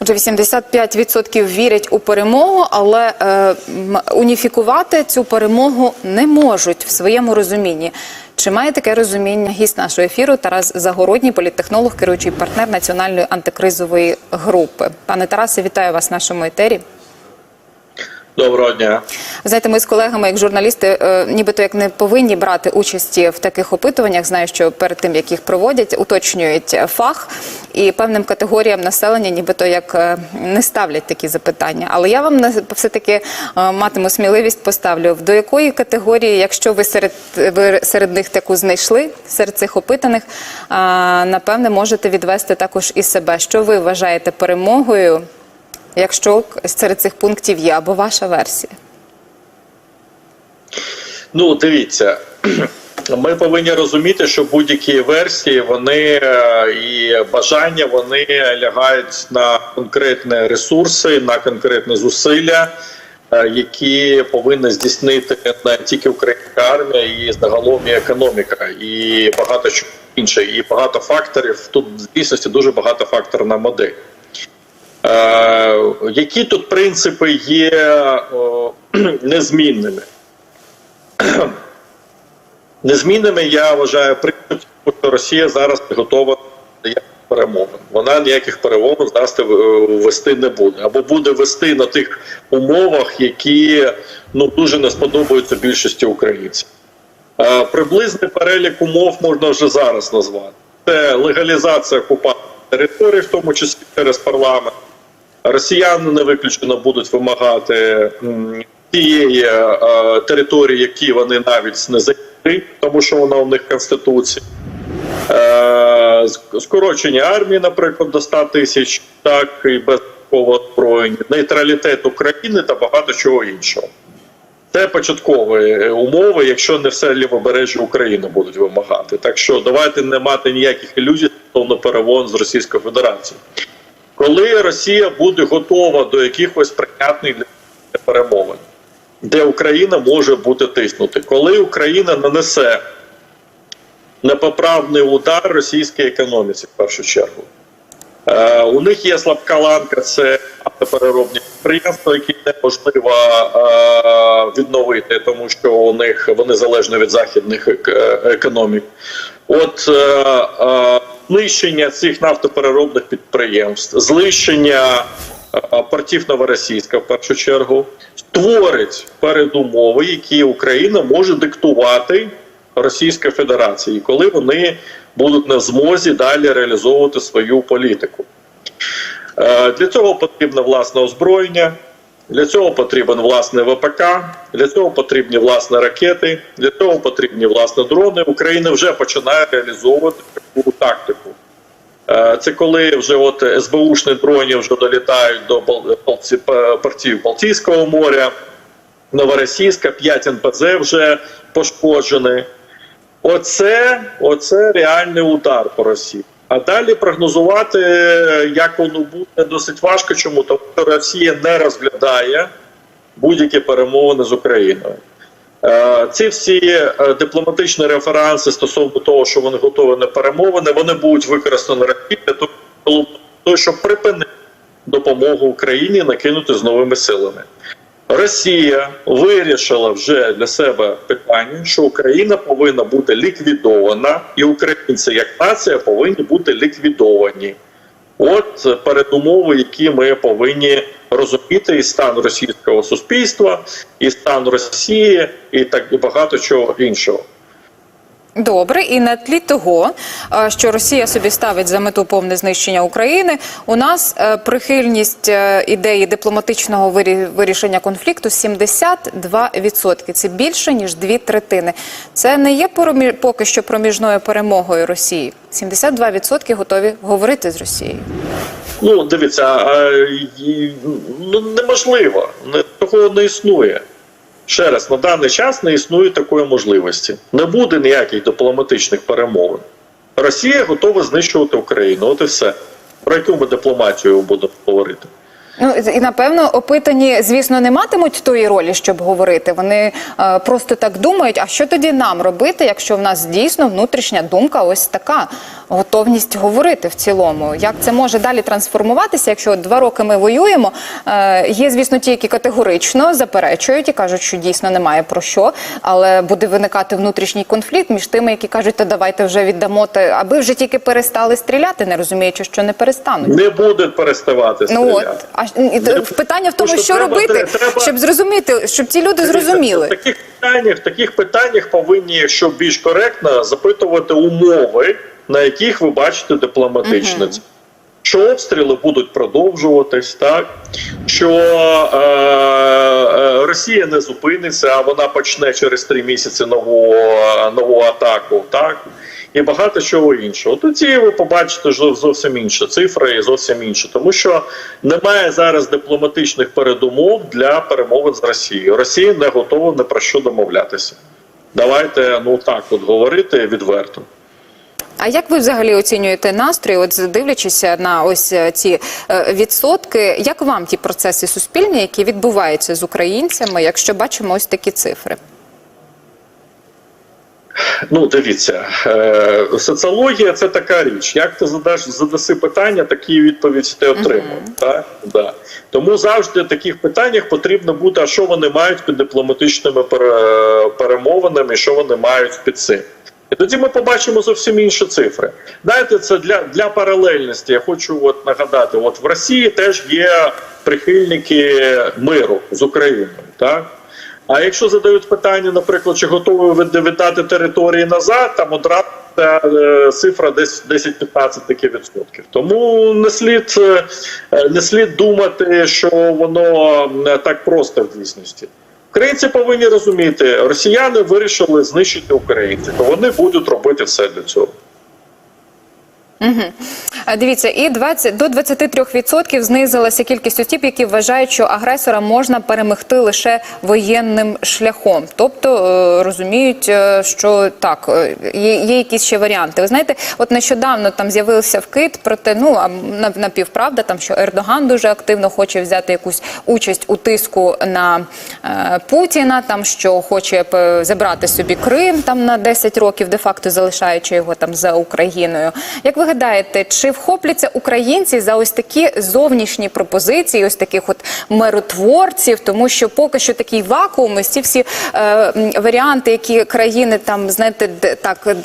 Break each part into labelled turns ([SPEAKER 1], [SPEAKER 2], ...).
[SPEAKER 1] Отже, 85% вірять у перемогу, але е, уніфікувати цю перемогу не можуть в своєму розумінні. Чи має таке розуміння гість нашого ефіру Тарас Загородній, політтехнолог, керуючий партнер національної антикризової групи? Пане Тарасе, вітаю вас в нашому етері.
[SPEAKER 2] Доброго дня.
[SPEAKER 1] Знаєте, ми з колегами, як журналісти, е, нібито як не повинні брати участі в таких опитуваннях. Знаю, що перед тим як їх проводять, уточнюють е, фах і певним категоріям населення, нібито як е, не ставлять такі запитання. Але я вам все таки матиму сміливість поставлю. До якої категорії, якщо ви серед ви серед них таку знайшли, серед цих опитаних, е, напевне, можете відвести також і себе. Що ви вважаєте перемогою? Якщо серед цих пунктів є або ваша версія.
[SPEAKER 2] Ну, дивіться, ми повинні розуміти, що будь-які версії, вони е, і бажання вони лягають на конкретні ресурси, на конкретні зусилля, е, які повинна здійснити не тільки українська армія, і загалом і економіка, і багато що інше, і багато факторів. Тут в дійсності дуже багато факторна модель. Е, які тут принципи є незмінними? Незмінними я вважаю принцип, що Росія зараз не готова до перемовин. Вона ніяких перемовин зараз вести не буде. Або буде вести на тих умовах, які ну дуже не сподобаються більшості українців. Е, Приблизний перелік умов можна вже зараз назвати. Це легалізація окупації території, в тому числі через парламент. Росіяни не виключено будуть вимагати тієї е, території, які вони навіть не зайняли, тому що вона у них в конституції. Е, скорочення армії, наприклад, до 100 тисяч, так і без озброєння, нейтралітет України та багато чого іншого. Це початкові е, умови, якщо не все лівобережжя України будуть вимагати. Так що давайте не мати ніяких ілюзій стосовно перевон з Російською Федерацією. Коли Росія буде готова до якихось прийнятних для перемовин, де Україна може бути тиснути, коли Україна нанесе непоправний удар російській економіці в першу чергу. Е, у них є слабка ланка, це автопереробні підприємства, які неможливо е, відновити, тому що у них вони залежні від західних е, економік. От е, е, знищення цих нафтопереробних підприємств, знищення е, портів Новоросійська в першу чергу створить передумови, які Україна може диктувати Російській Федерації, коли вони будуть в змозі далі реалізовувати свою політику. Е, Для цього потрібне власне озброєння, для цього потрібен власне ВПК, для цього потрібні власне ракети, для цього потрібні власне дрони. Україна вже починає реалізовувати таку тактику. Е, Це коли вже от СБУшні дроні вже долітають до П- портів Балтійського моря, Новоросійська, 5 НПЗ вже пошкоджені. Оце, оце реальний удар по Росії. А далі прогнозувати, як воно буде, досить важко. Чому? Тому що Росія не розглядає будь-які перемовини з Україною. Е, Ці всі е, дипломатичні референси стосовно того, що вони готові на перемовини, вони будуть використані того, для того, щоб припинити допомогу Україні накинути з новими силами. Росія вирішила вже для себе питання, що Україна повинна бути ліквідована, і українці як нація повинні бути ліквідовані. От передумови, які ми повинні розуміти, і стан російського суспільства, і стан Росії, і так і багато чого іншого.
[SPEAKER 1] Добре, і на тлі того, е, що Росія собі ставить за мету повне знищення України, у нас е, прихильність е, ідеї дипломатичного вирі- вирішення конфлікту 72%. Це більше ніж дві третини. Це не є поки що проміжною перемогою Росії. 72% готові говорити з Росією.
[SPEAKER 2] Ну, дивіться, ну, неможливо, не, такого не існує. Ще раз, на даний час не існує такої можливості. Не буде ніяких дипломатичних перемовин. Росія готова знищувати Україну. От і все. Про яку ми дипломатію будемо говорити?
[SPEAKER 1] Ну і напевно опитані, звісно, не матимуть тої ролі, щоб говорити. Вони е, просто так думають. А що тоді нам робити, якщо в нас дійсно внутрішня думка ось така готовність говорити в цілому? Як це може далі трансформуватися? Якщо от два роки ми воюємо, е, є, звісно, ті, які категорично заперечують і кажуть, що дійсно немає про що, але буде виникати внутрішній конфлікт між тими, які кажуть, та давайте вже віддамо, те, аби вже тільки перестали стріляти, не розуміючи, що не перестануть.
[SPEAKER 2] Не будуть переставати
[SPEAKER 1] Ну
[SPEAKER 2] стріляти.
[SPEAKER 1] от а і питання в тому,
[SPEAKER 2] Тому що треба-
[SPEAKER 1] робити,
[SPEAKER 2] треба-
[SPEAKER 1] щоб зрозуміти, щоб ці люди зрозуміли.
[SPEAKER 2] В таких питаннях, в таких питаннях повинні, якщо більш коректно, запитувати умови, на яких ви бачите дипломатичне. Що обстріли будуть продовжуватись, так що е, е, Росія не зупиниться, а вона почне через три місяці нову, нову атаку, так і багато чого іншого. Тоді ви побачите зовсім інші цифри і зовсім інше, тому що немає зараз дипломатичних передумов для перемовин з Росією. Росія не готова ні про що домовлятися. Давайте ну так от говорити відверто.
[SPEAKER 1] А як ви взагалі оцінюєте настрій? От дивлячись на ось е, ці е, відсотки, як вам ті процеси суспільні, які відбуваються з українцями, якщо бачимо ось такі цифри?
[SPEAKER 2] Ну, дивіться, е, соціологія це така річ. Як ти задаш задаси питання, такі відповідь ти отримав. Так? Да. Тому завжди в таких питаннях потрібно бути, а що вони мають під дипломатичними перемовинами, що вони мають під цим. І тоді ми побачимо зовсім інші цифри. Знаєте, це для, для паралельності. Я хочу от нагадати: от в Росії теж є прихильники миру з Україною. Так? А якщо задають питання, наприклад, чи готові віддати території назад, там одразу е, цифра десь 10-15 таки відсотків. Тому не слід, е, не слід думати, що воно так просто в дійсності. Українці повинні розуміти, росіяни вирішили знищити українців, вони будуть робити все для цього.
[SPEAKER 1] А, Дивіться, і 20, до 23% знизилася кількість осіб, які вважають, що агресора можна перемогти лише воєнним шляхом. Тобто е, розуміють, е, що так, е, є, є якісь ще варіанти. Ви знаєте, от нещодавно там з'явився вкид про те, ну напівправда, там що Ердоган дуже активно хоче взяти якусь участь у тиску на е, Путіна, там що хоче забрати собі Крим там на 10 років, де факто залишаючи його там за Україною. Як ви гадаєте, чи вхопляться українці за ось такі зовнішні пропозиції, ось таких от миротворців, тому що поки що такий вакуум, ось ці всі е, варіанти, які країни там знаєте, так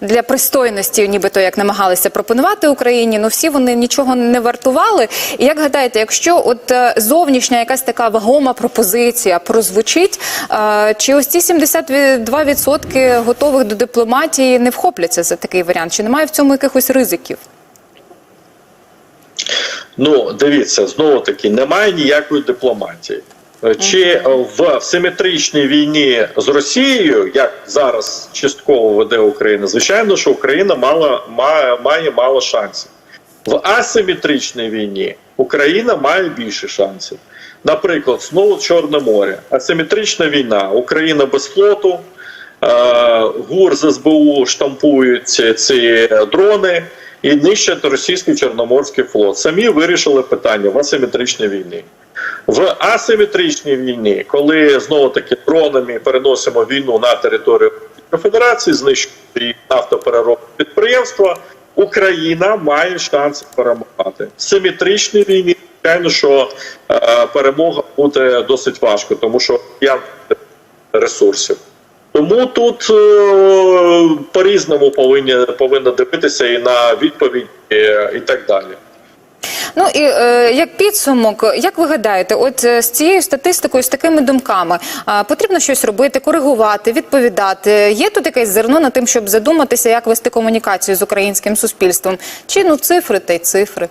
[SPEAKER 1] для пристойності, нібито як намагалися пропонувати Україні, ну всі вони нічого не вартували. І як гадаєте, якщо от е, зовнішня якась така вагома пропозиція прозвучить, е, чи ось ці 72% готових до дипломатії не вхопляться за такий варіант? Чи немає в цьому якихось ризиків?
[SPEAKER 2] Ну, дивіться, знову таки, немає ніякої дипломатії. Чи е, в симетричній війні з Росією, як зараз частково веде Україна, звичайно, що Україна мала, має, має мало шансів. В асиметричній війні Україна має більше шансів. Наприклад, знову Чорне море, асиметрична війна, Україна без флоту, ГУР з СБУ штампують ці, дрони і нищать російський Чорноморський флот. Самі вирішили питання в асиметричній війні. В асиметричній війні, коли знову таки дронами переносимо війну на територію Федерації, знищуємо її нафтопереробні підприємства, Україна має шанс перемагати. В симетричній війні, звичайно, що е, перемога буде досить важко, тому що є ресурсів. Тому тут е, по-різному повинні повинно дивитися і на відповідь, е, і так далі.
[SPEAKER 1] Ну і е, як підсумок, як ви гадаєте, от е, з цією статистикою, з такими думками, е, потрібно щось робити, коригувати, відповідати. Є тут якесь зерно над тим, щоб задуматися, як вести комунікацію з українським суспільством? Чи ну цифри та й цифри?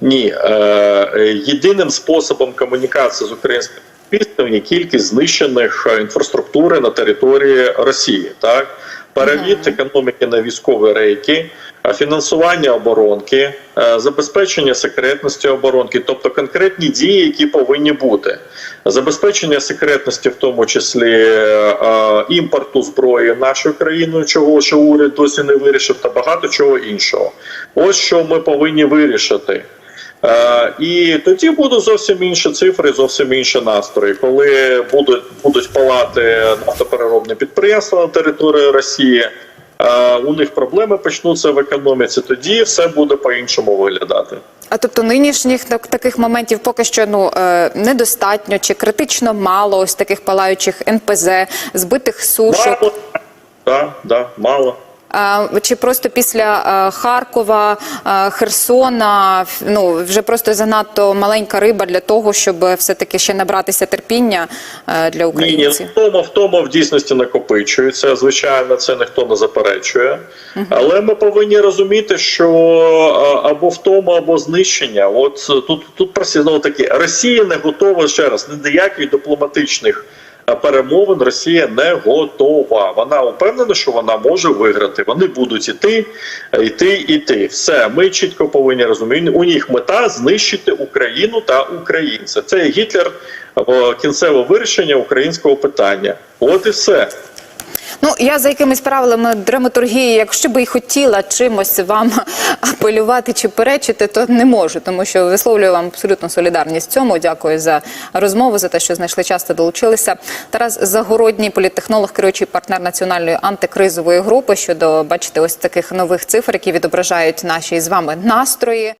[SPEAKER 2] Ні, е, єдиним способом комунікації з українським суспільством є кількість знищених е, інфраструктури на території Росії. Так, перевід економіки на військові рейки, е, фінансування оборонки, е, забезпечення секретності оборонки, тобто конкретні дії, які повинні бути, забезпечення секретності, в тому числі імпорту зброї нашою країною, чого що уряд досі не вирішив, та багато чого іншого. Ось що ми повинні вирішити. Е, і тоді будуть зовсім інші цифри, зовсім інші настрої. Коли будуть, будуть палати нафтопереробні підприємства на території Росії, е, у них проблеми почнуться в економіці, тоді все буде по-іншому виглядати.
[SPEAKER 1] А тобто нинішніх таких моментів поки що ну е, недостатньо чи критично мало ось таких палаючих НПЗ, збитих сушок.
[SPEAKER 2] Мало, да, да, мало.
[SPEAKER 1] Чи просто після Харкова, Херсона, ну вже просто занадто маленька риба для того, щоб все-таки ще набратися терпіння е, для
[SPEAKER 2] Ні, ні,
[SPEAKER 1] українців?
[SPEAKER 2] втома, втома в дійсності накопичується. Звичайно, це ніхто не заперечує. Але ми повинні розуміти, що або втома, або знищення. От тут тут просто знову таки Росія не готова ще раз ні до яких дипломатичних. Перемовин Росія не готова. Вона впевнена, що вона може виграти. Вони будуть іти, іти, іти. Все, ми чітко повинні розуміти. У них мета знищити Україну та українця. Це Гітлер кінцеве вирішення українського питання. От і все.
[SPEAKER 1] Ну я за якимись правилами драматургії, якщо би і хотіла чимось вам апелювати чи перечити, то не можу, тому що висловлюю вам абсолютно солідарність цьому. Дякую за розмову, за те, що знайшли час та долучилися. Тарас Загородній, політтехнолог, керуючий партнер національної антикризової групи щодо бачите ось таких нових цифр, які відображають наші з вами настрої.